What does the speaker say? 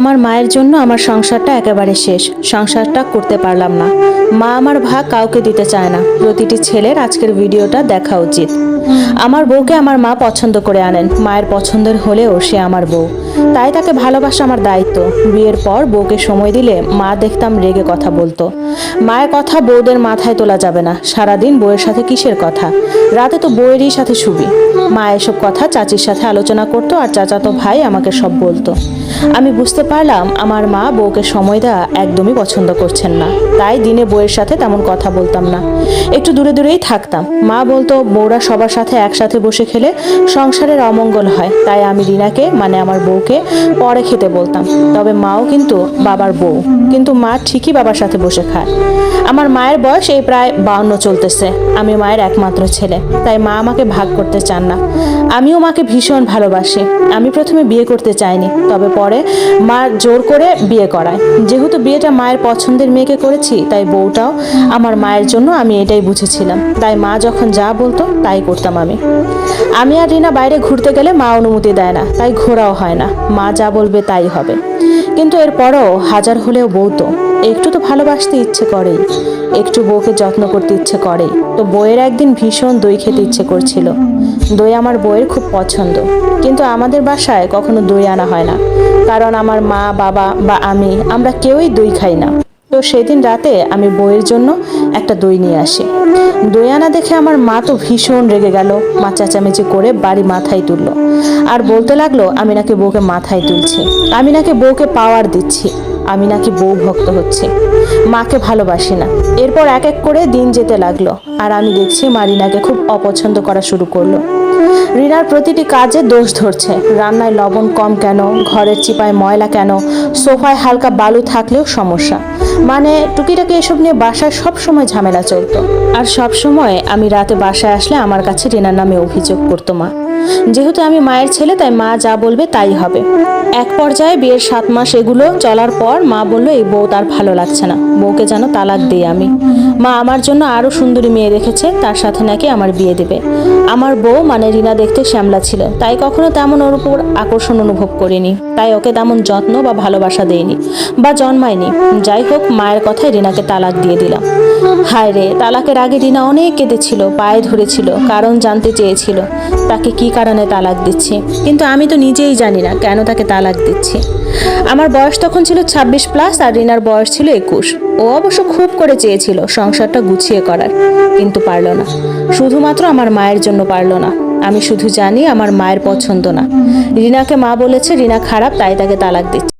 আমার মায়ের জন্য আমার সংসারটা একেবারে শেষ। সংসারটা করতে পারলাম না। মা আমার ভাগ কাউকে দিতে চায় না। প্রতিটি ছেলের আজকের ভিডিওটা দেখা উচিত। আমার বউকে আমার মা পছন্দ করে আনেন। মায়ের পছন্দের হলেও সে আমার বউ। তাই তাকে ভালোবাসা আমার দায়িত্ব। বিয়ের পর বউকে সময় দিলে মা দেখতাম রেগে কথা বলতো। মায়ের কথা বউদের মাথায় তোলা যাবে না। সারাদিন বউয়ের সাথে কিসের কথা? রাতে তো বউয়েরই সাথে শুবি। মা এসব কথা চাচির সাথে আলোচনা করতো আর চাচাতো ভাই আমাকে সব বলতো। আমি বুঝতে পারলাম আমার মা বউকে সময় দেওয়া একদমই পছন্দ করছেন না। তাই দিনে বউয়ের সাথে তেমন কথা বলতাম না। একটু দূরে দূরেই থাকতাম। মা বলতো, বউরা সবার সাথে একসাথে বসে খেলে সংসারের অমঙ্গল হয়। তাই আমি রিনাকে মানে আমার বউকে, পরে খেতে বলতাম। তবে মাও কিন্তু বাবার বউ। কিন্তু মা ঠিকই বাবার সাথে বসে খায়। আমার মায়ের বয়স এই প্রায় বাউন্ন চলতেছে। আমি মায়ের একমাত্র ছেলে। তাই মা আমাকে ভাগ করতে চান না। আমিও মাকে ভীষণ ভালোবাসি। আমি প্রথমে বিয়ে করতে চাইনি। তবে পরে মা জোর করে বিয়ে করায়। যেহেতু বিয়েটা মায়ের পছন্দের মেয়েকে করেছি, তাই বউটাও আমার মায়ের জন্য আমি এটাই বুঝেছিলাম। তাই মা যখন যা বলতো, তাই করতাম আমি। আমি আর রিনা বাইরে ঘুরতে গেলে মা অনুমতি দেয় না, তাই ঘোরাও হয় না। মা যা বলবে তাই হবে। কিন্তু এরপরও হাজার হলেও বউ তো। একটু তো ভালোবাসতে ইচ্ছে করেই একটু বউকে যত্ন করতে ইচ্ছে করে। তো বইয়ের একদিন ভীষণ দই খেতে ইচ্ছে করছিল। দই আমার বইয়ের খুব পছন্দ। কিন্তু আমাদের বাসায় কখনো দই আনা হয় না। কারণ আমার মা, বাবা বা আমি, আমরা কেউই দই খাই না। তো সেদিন রাতে আমি বইয়ের জন্য একটা দই নিয়ে আসি। দই আনা দেখে আমার মা তো ভীষণ রেগে গেল, মা চেঁচামেচি করে বাড়ি মাথায় তুললো। আর বলতে লাগল, আমি নাকি বউকে মাথায় তুলছি। আমি নাকি বউকে পাওয়ার দিচ্ছি। আমি নাকি বউ ভক্ত হচ্ছে। মাকে ভালোবাসি না। এরপর এক এক করে দিন যেতে লাগল আর আমি দেখছি মা রিনাকে খুব অপছন্দ করা শুরু করল। রিনার প্রতিটি কাজে দোষ ধরছে। রান্নায় লবণ কম কেন? ঘরের চিপায় ময়লা কেন? সোফায় হালকা বালু থাকলেও সমস্যা। মানে টুকিটাকি এসব নিয়ে বাসায় সব সময় ঝামেলা চলতো। আর সব সময় আমি রাতে বাসায় আসলে আমার কাছে রিনার নামে অভিযোগ করতো মা। যেহেতু আমি মায়ের ছেলে, তাই মা যা বলবে তাই হবে। এক পর্যায়ে বিয়ের সাত মাস এগুলো চলার পর মা বলল, এই বউ তার ভালো লাগছে না। বউকে যেন তালাক দিই আমি। মা আমার জন্য আরও সুন্দরী মেয়ে রেখেছে, তার সাথে নাকি আমার বিয়ে দেবে। আমার বউ মানে রিনা দেখতে শ্যামলা ছিল। তাই কখনো তেমন ওর উপর আকর্ষণ অনুভব করিনি। তাই ওকে তেমন যত্ন বা ভালোবাসা দেয়নি বা জন্মায়নি। যাই হোক, মায়ের কথায় রিনাকে তালাক দিয়ে দিলাম। হায় রে তালাকের আগে রিনা অনেক কেঁদেছিল, পায়ে ধরেছিল, কারণ জানতে চেয়েছিল। তাকে কি কারণে তালাক দিচ্ছে? কিন্তু আমি তো নিজেই জানি না কেন তাকে তালাক দিচ্ছি। আমার বয়স তখন ছিল ২৬ প্লাস আর রিনার বয়স ছিল একুশ। ও অবশ্য খুব করে চেয়েছিল সংসারটা গুছিয়ে করার, কিন্তু পারল না। শুধুমাত্র আমার মায়ের জন্য পারল না। আমি শুধু জানি আমার মায়ের পছন্দ না। রিনাকে মা বলেছে, রিনা খারাপ, তাই তাকে তালাক দিচ্ছে।